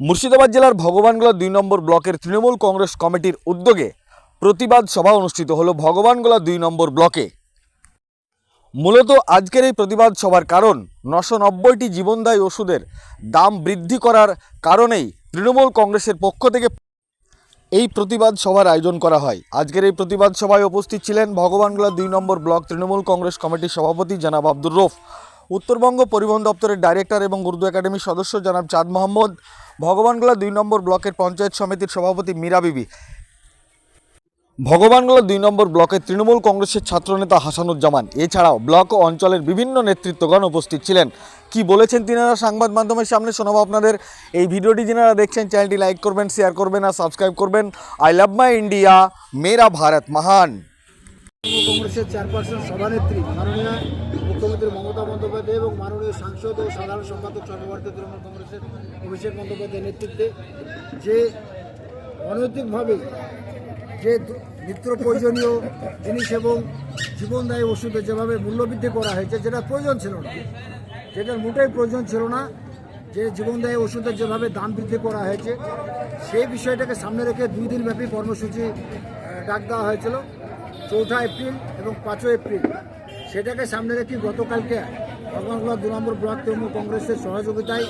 মুর্শিদাবাদ জেলার ভগবানগোলা দুই নম্বর ব্লকের তৃণমূল কংগ্রেস কমিটির উদ্যোগে প্রতিবাদ সভা অনুষ্ঠিত হলো ভগবানগোলা দুই নম্বর ব্লকে। মূলত আজকের এই প্রতিবাদ সভার কারণ নশো নব্বইটি জীবনদায়ী ওষুধের দাম বৃদ্ধি করার কারণেই তৃণমূল কংগ্রেসের পক্ষ থেকে এই প্রতিবাদ সভার আয়োজন করা হয়। আজকের এই প্রতিবাদ সভায় উপস্থিত ছিলেন ভগবানগোলা দুই নম্বর ব্লক তৃণমূল কংগ্রেস কমিটির সভাপতি জনাব আব্দুর রফ। উত্তরবঙ্গ পরিবহন দপ্তরের ডাইরেক্টর এবং উর্দু একাডেমির সদস্য জনাব চাঁদ মোহাম্মদ। ভগবানগোলা দুই নম্বর ব্লকের পঞ্চায়েত সমিতির সভাপতি মীরা বিবি। ভগবানগোলা দুই নম্বর ব্লকের তৃণমূল কংগ্রেসের ছাত্রনেতা হাসানুজ্জামান। এছাড়াও ব্লক ও অঞ্চলের বিভিন্ন নেতৃত্বগণ উপস্থিত ছিলেন। কি বলেছেন তিনারা? সংবাদ মাধ্যমের সামনে শোনাবো আপনাদের। এই ভিডিওটি যিনারা দেখছেন, চ্যানেলটি লাইক করবেন, শেয়ার করবেন আর সাবস্ক্রাইব করবেন। আই লাভ মাই ইন্ডিয়া, মেরা ভারত মহান। কংগ্রেসের চেয়ারপারসন, সভানেত্রী মাননীয় মুখ্যমন্ত্রী মমতা বন্দ্যোপাধ্যায় এবং মাননীয় সাংসদ ও সাধারণ সম্পাদক সর্বভারতীয় তৃণমূল কংগ্রেসের অভিষেক বন্দ্যোপাধ্যায়ের নেতৃত্বে যে অনৈতিকভাবে যে নিত্য প্রয়োজনীয় জিনিস এবং জীবনদায়ী ওষুধের যেভাবে মূল্যবৃদ্ধি করা হয়েছে যেটা প্রয়োজন ছিল না, যেটার মোটেই প্রয়োজন ছিল না, যে জীবনদায়ী ওষুধের যেভাবে দাম বৃদ্ধি করা হয়েছে, সেই বিষয়টাকে সামনে রেখে দুই দিনব্যাপী কর্মসূচি ডাক দেওয়া হয়েছিল। চৌঠা এপ্রিল এবং পাঁচই এপ্রিল। সেটাকে সামনে রেখে গতকালকে ভগবানগোলা দু নম্বর ব্লক তৃণমূল কংগ্রেসের সহযোগিতায়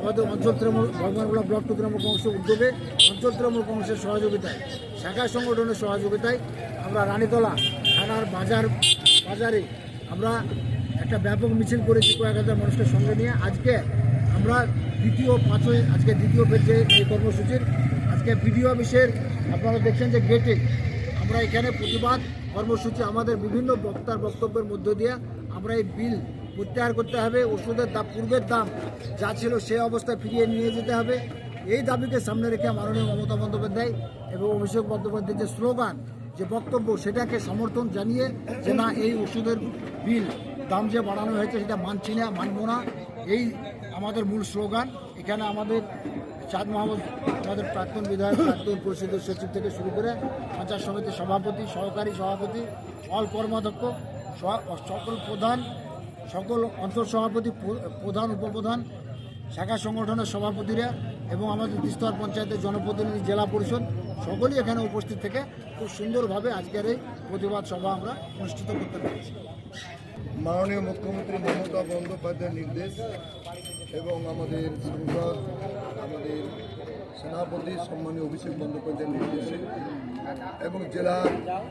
আমাদের অঞ্চল তৃণমূল ভগবানগোলা ব্লক তৃণমূল কংগ্রেসের উদ্যোগে অঞ্চল তৃণমূল কংগ্রেসের সহযোগিতায়, শাখা সংগঠনের সহযোগিতায় আমরা রানীতলা থানার বাজার, বাজারে আমরা একটা ব্যাপক মিছিল করেছি কয়েক হাজার মানুষকে সঙ্গে নিয়ে। আজকে আমরা দ্বিতীয় পাঁচই, আজকে দ্বিতীয় যে এই কর্মসূচির, আজকে বিডিও অফিসের আপনারা দেখছেন যে গেটে আমরা এখানে প্রতিবাদ কর্মসূচি আমাদের বিভিন্ন বক্তার বক্তব্যের মধ্য দিয়ে আমরা এই বিল প্রত্যাহার করতে হবে, ওষুধের দাম, পূর্বের দাম যা ছিল সেই অবস্থায় ফিরিয়ে নিয়ে যেতে হবে। এই দাবিকে সামনে রেখে মাননীয় মমতা বন্দ্যোপাধ্যায় এবং অভিষেক বন্দ্যোপাধ্যায়ের যে স্লোগান, যে বক্তব্য, সেটাকে সমর্থন জানিয়ে যে না, এই ওষুধের বিল দাম যে বাড়ানো হয়েছে সেটা মানছি না, মানব না। এই আমাদের মূল স্লোগান। এখানে আমাদের চাঁদ মোহাম্মদ আমাদের প্রাক্তন বিধায়ক, প্রাক্তন পরিষদের সচিব থেকে শুরু করে পঞ্চায়েত সমিতির সভাপতি, সহকারী সভাপতি অল কর্মাধ্যক্ষ সকল প্রধান, সকল অঞ্চল সভাপতি প্রধান, উপপ্রধান, শাখা সংগঠনের সভাপতিরা এবং আমাদের তিস্তর পঞ্চায়েতের জনপ্রতিনিধি, জেলা পরিষদ, সকলেই এখানে উপস্থিত থেকে খুব সুন্দরভাবে আজকের এই প্রতিবাদ সভা আমরা অনুষ্ঠিত করতে পেরেছি। মাননীয় মুখ্যমন্ত্রী মমতা বন্দ্যোপাধ্যায়ের নির্দেশ এবং আমাদের সাংসদ আমাদের সেনাপতি সম্মানীয় অভিষেক বন্দ্যোপাধ্যায়ের নির্দেশে এবং জেলার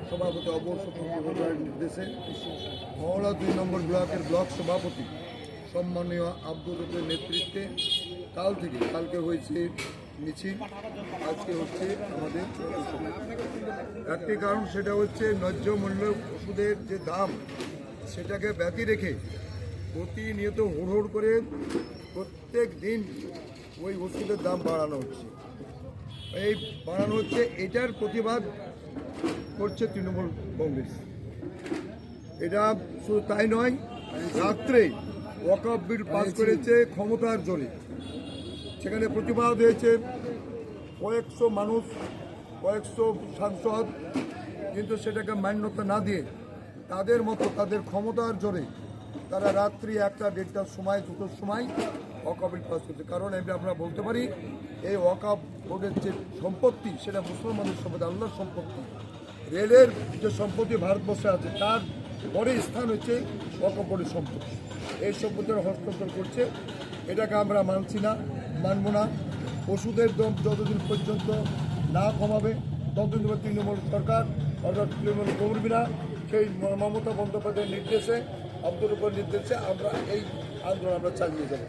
সভাপতি বন্দ্যোপাধ্যায়ের নির্দেশে মহড়া দুই নম্বর ব্লকের ব্লক সভাপতি সম্মানীয় আব্দুল নেতৃত্বে কাল থেকে, কালকে হয়েছে মিছিল, আজকে হচ্ছে আমাদের একটি কারণ সেটা হচ্ছে ন্যায্য মূল্য ওষুধের যে দাম, সেটাকে ব্যতি রেখে প্রতিনিয়ত হুড় করে প্রত্যেক দিন ওই ওষুধের দাম বাড়ানো হচ্ছে। এই বাড়ানো হচ্ছে এটার প্রতিবাদ করছে তৃণমূল কংগ্রেস। এটা শুধু তাই নয় রাত্রে ওয়াকআপ বিল পাস করেছে ক্ষমতার জোরে। সেখানে প্রতিবাদ হয়েছে কয়েকশো মানুষ কয়েকশো সাংসদ কিন্তু সেটাকে মান্যতা না দিয়ে তাদের মতো তাদের ক্ষমতার জোরে তারা রাত্রি একটা দেড়টার সময়, দুটোর সময় ওয়াকাবিল পাস করছে। কারণ এমনি আমরা বলতে পারি, এই ওয়াকাব বোর্ডের যে সম্পত্তি, সেটা মুসলমানের সম্পত্তি, আল্লাহর সম্পত্তি। রেলের যে সম্পত্তি ভারতবর্ষে আছে, তার পরে স্থান হচ্ছে ওয়াকাব বোর্ডের সম্পত্তি। এই সম্পত্তির হস্তান্তর করছে। এটাকে আমরা মানছি না, মানব না। ওষুধের দাম যতদিন পর্যন্ত না কমাবে, ততদিন তৃণমূল সরকার, অর্থাৎ তৃণমূল কর্মীরা সেই মমতা বন্দ্যোপাধ্যায়ের নির্দেশে আব্দুল উপর নির্দেশে আমরা এই আন্দোলন আমরা চালিয়ে যাব।